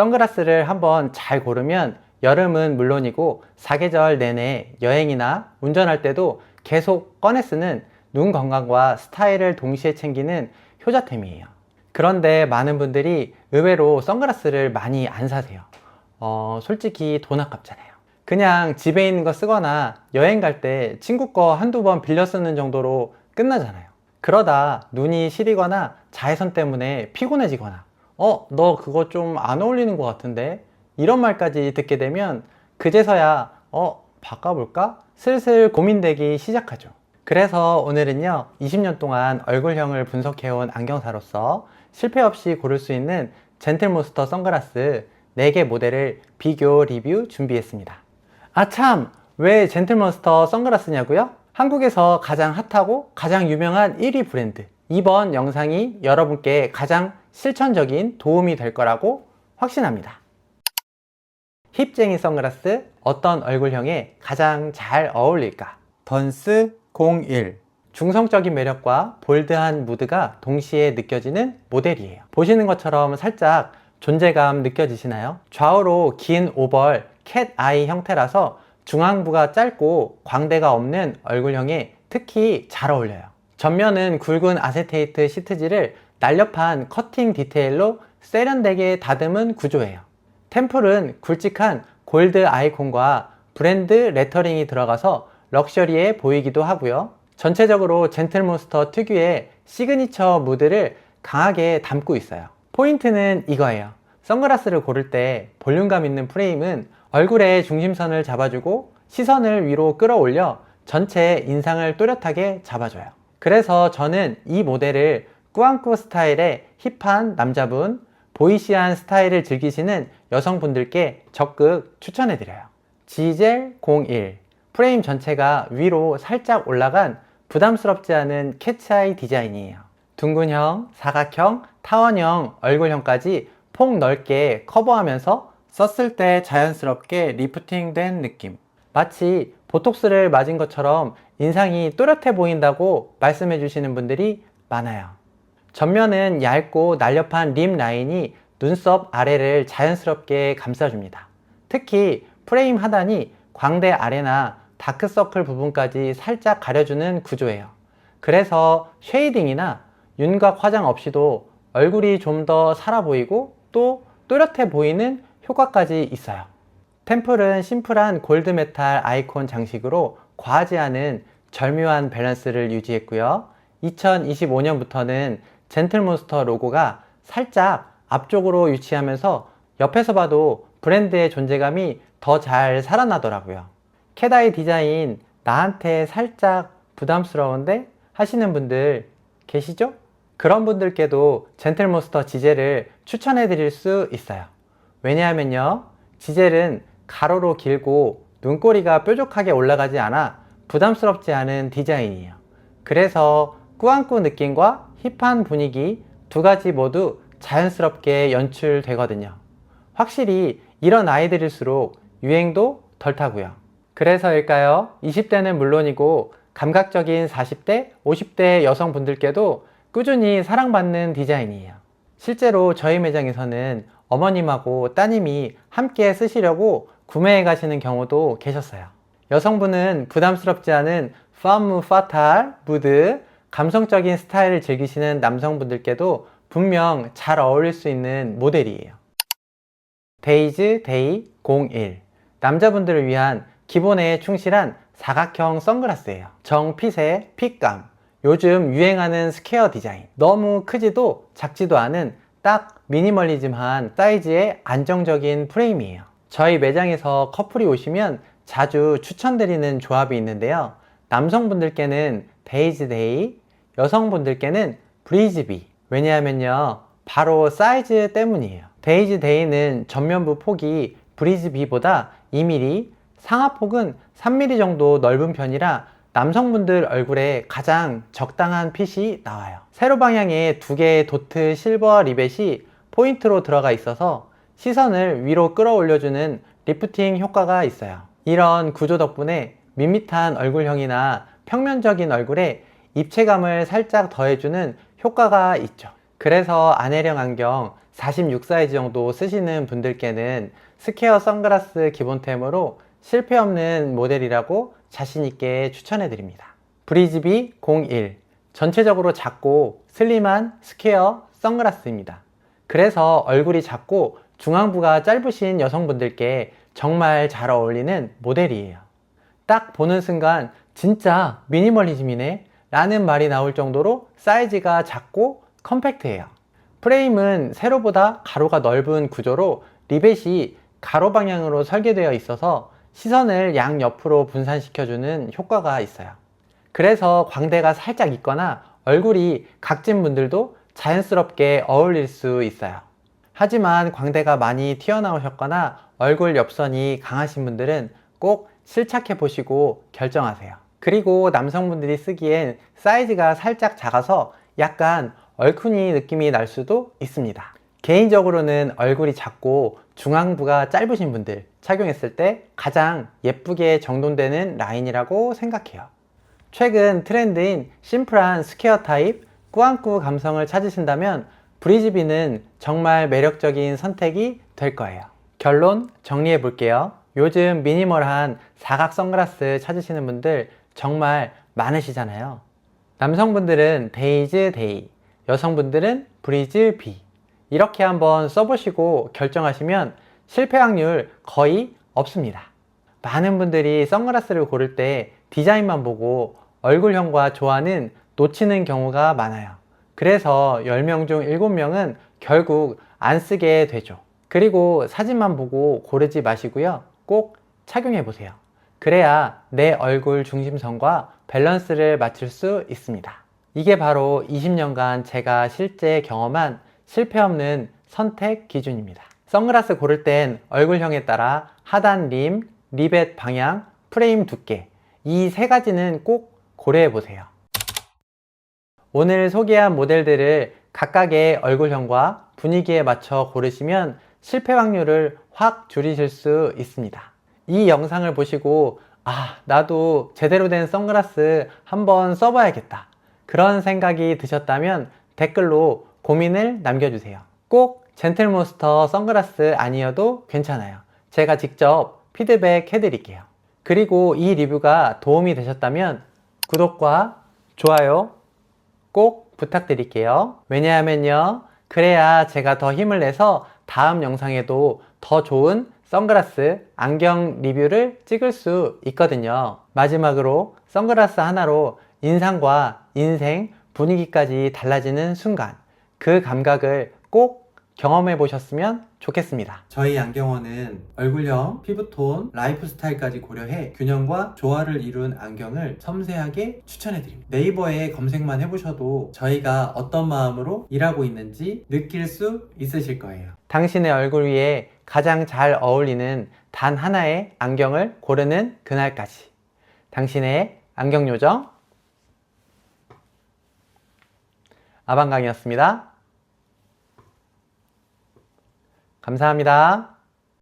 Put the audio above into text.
선글라스를 한번 잘 고르면 여름은 물론이고 사계절 내내 여행이나 운전할 때도 계속 꺼내 쓰는 눈 건강과 스타일을 동시에 챙기는 효자템이에요. 그런데 많은 분들이 의외로 선글라스를 많이 안 사세요. 어, 솔직히 돈 아깝잖아요. 그냥 집에 있는 거 쓰거나 여행 갈 때 친구 거 한두 번 빌려 쓰는 정도로 끝나잖아요. 그러다 눈이 시리거나 자외선 때문에 피곤해지거나 어, 너 그거 좀 안 어울리는 것 같은데? 이런 말까지 듣게 되면 그제서야 어, 바꿔볼까? 슬슬 고민되기 시작하죠. 그래서 오늘은요, 20년 동안 얼굴형을 분석해온 안경사로서 실패 없이 고를 수 있는 젠틀몬스터 선글라스 4개 모델을 비교 리뷰 준비했습니다. 아 참! 왜 젠틀몬스터 선글라스냐고요? 한국에서 가장 핫하고 가장 유명한 1위 브랜드. 이번 영상이 여러분께 가장 실천적인 도움이 될 거라고 확신합니다. 힙쟁이 선글라스 어떤 얼굴형에 가장 잘 어울릴까? 던스 01 중성적인 매력과 볼드한 무드가 동시에 느껴지는 모델이에요. 보시는 것처럼 살짝 존재감 느껴지시나요? 좌우로 긴 오벌 캣 아이 형태라서 중앙부가 짧고 광대가 없는 얼굴형에 특히 잘 어울려요. 전면은 굵은 아세테이트 시트지를 날렵한 커팅 디테일로 세련되게 다듬은 구조예요. 템플은 굵직한 골드 아이콘과 브랜드 레터링이 들어가서 럭셔리해 보이기도 하고요. 전체적으로 젠틀몬스터 특유의 시그니처 무드를 강하게 담고 있어요. 포인트는 이거예요. 선글라스를 고를 때 볼륨감 있는 프레임은 얼굴의 중심선을 잡아주고 시선을 위로 끌어올려 전체 인상을 또렷하게 잡아줘요. 그래서 저는 이 모델을 꾸안꾸 스타일의 힙한 남자분, 보이시한 스타일을 즐기시는 여성분들께 적극 추천해드려요. 지젤 01 프레임 전체가 위로 살짝 올라간 부담스럽지 않은 캐치아이 디자인이에요. 둥근형, 사각형, 타원형, 얼굴형까지 폭 넓게 커버하면서 썼을 때 자연스럽게 리프팅된 느낌. 마치 보톡스를 맞은 것처럼 인상이 또렷해 보인다고 말씀해 주시는 분들이 많아요. 전면은 얇고 날렵한 립 라인이 눈썹 아래를 자연스럽게 감싸줍니다. 특히 프레임 하단이 광대 아래나 다크서클 부분까지 살짝 가려주는 구조예요. 그래서 쉐이딩이나 윤곽 화장 없이도 얼굴이 좀 더 살아 보이고 또 또렷해 보이는 효과까지 있어요. 템플은 심플한 골드 메탈 아이콘 장식으로 과하지 않은 절묘한 밸런스를 유지했고요. 2025년부터는 젠틀몬스터 로고가 살짝 앞쪽으로 위치하면서 옆에서 봐도 브랜드의 존재감이 더 잘 살아나더라고요. 캐다이 디자인 나한테 살짝 부담스러운데 하시는 분들 계시죠? 그런 분들께도 젠틀몬스터 지젤을 추천해 드릴 수 있어요. 왜냐하면요, 지젤은 가로로 길고 눈꼬리가 뾰족하게 올라가지 않아 부담스럽지 않은 디자인이에요. 그래서 꾸안꾸 느낌과 힙한 분위기 두 가지 모두 자연스럽게 연출되거든요. 확실히 이런 아이들일수록 유행도 덜 타고요. 그래서일까요? 20대는 물론이고 감각적인 40대, 50대 여성분들께도 꾸준히 사랑받는 디자인이에요. 실제로 저희 매장에서는 어머님하고 따님이 함께 쓰시려고 구매해 가시는 경우도 계셨어요. 여성분은 부담스럽지 않은 파무 파탈, 무드, 감성적인 스타일을 즐기시는 남성분들께도 분명 잘 어울릴 수 있는 모델이에요. 데이즈 데이 01 남자분들을 위한 기본에 충실한 사각형 선글라스예요. 정핏의 핏감 요즘 유행하는 스퀘어 디자인 너무 크지도 작지도 않은 딱 미니멀리즘한 사이즈의 안정적인 프레임이에요. 저희 매장에서 커플이 오시면 자주 추천드리는 조합이 있는데요. 남성분들께는 데이즈 데이, 여성분들께는 브리즈비. 왜냐하면요. 바로 사이즈 때문이에요. 데이즈 데이는 전면부 폭이 브리즈비보다 2mm, 상하폭은 3mm 정도 넓은 편이라 남성분들 얼굴에 가장 적당한 핏이 나와요. 세로 방향에 두 개의 도트 실버 리벳이 포인트로 들어가 있어서 시선을 위로 끌어올려주는 리프팅 효과가 있어요. 이런 구조 덕분에 밋밋한 얼굴형이나 평면적인 얼굴에 입체감을 살짝 더해주는 효과가 있죠. 그래서 안혜령 안경 46 사이즈 정도 쓰시는 분들께는 스퀘어 선글라스 기본템으로 실패 없는 모델이라고 자신있게 추천해 드립니다. 브리즈비 01 전체적으로 작고 슬림한 스퀘어 선글라스입니다. 그래서 얼굴이 작고 중앙부가 짧으신 여성분들께 정말 잘 어울리는 모델이에요. 딱 보는 순간 진짜 미니멀리즘이네 라는 말이 나올 정도로 사이즈가 작고 컴팩트해요. 프레임은 세로보다 가로가 넓은 구조로 리벳이 가로 방향으로 설계되어 있어서 시선을 양옆으로 분산시켜주는 효과가 있어요. 그래서 광대가 살짝 있거나 얼굴이 각진 분들도 자연스럽게 어울릴 수 있어요. 하지만 광대가 많이 튀어나오셨거나 얼굴 옆선이 강하신 분들은 꼭 실착해 보시고 결정하세요. 그리고 남성분들이 쓰기엔 사이즈가 살짝 작아서 약간 얼큰이 느낌이 날 수도 있습니다. 개인적으로는 얼굴이 작고 중앙부가 짧으신 분들 착용했을 때 가장 예쁘게 정돈되는 라인이라고 생각해요. 최근 트렌드인 심플한 스퀘어 타입 꾸안꾸 감성을 찾으신다면 브리즈비는 정말 매력적인 선택이 될 거예요. 결론 정리해 볼게요. 요즘 미니멀한 사각 선글라스 찾으시는 분들 정말 많으시잖아요. 남성분들은 데이즈 데이, 여성분들은 브리즈 비. 이렇게 한번 써보시고 결정하시면 실패 확률 거의 없습니다. 많은 분들이 선글라스를 고를 때 디자인만 보고 얼굴형과 조화는 놓치는 경우가 많아요. 그래서 10명 중 7명은 결국 안 쓰게 되죠. 그리고 사진만 보고 고르지 마시고요. 꼭 착용해 보세요. 그래야 내 얼굴 중심선과 밸런스를 맞출 수 있습니다. 이게 바로 20년간 제가 실제 경험한 실패 없는 선택 기준입니다. 선글라스 고를 땐 얼굴형에 따라 하단 림, 리벳 방향, 프레임 두께 이 세 가지는 꼭 고려해 보세요. 오늘 소개한 모델들을 각각의 얼굴형과 분위기에 맞춰 고르시면 실패 확률을 확 줄이실 수 있습니다. 이 영상을 보시고 아, 나도 제대로 된 선글라스 한번 써봐야겠다. 그런 생각이 드셨다면 댓글로 고민을 남겨주세요. 꼭 젠틀몬스터 선글라스 아니어도 괜찮아요. 제가 직접 피드백 해드릴게요. 그리고 이 리뷰가 도움이 되셨다면 구독과 좋아요 꼭 부탁드릴게요. 왜냐하면요. 그래야 제가 더 힘을 내서 다음 영상에도 더 좋은 선글라스 안경 리뷰를 찍을 수 있거든요. 마지막으로 선글라스 하나로 인상과 인생 분위기까지 달라지는 순간 그 감각을 꼭 경험해 보셨으면 좋겠습니다. 저희 안경원은 얼굴형, 피부톤, 라이프 스타일까지 고려해 균형과 조화를 이룬 안경을 섬세하게 추천해 드립니다. 네이버에 검색만 해보셔도 저희가 어떤 마음으로 일하고 있는지 느낄 수 있으실 거예요. 당신의 얼굴 위에 가장 잘 어울리는 단 하나의 안경을 고르는 그날까지. 당신의 안경 요정 아방강이었습니다. 감사합니다.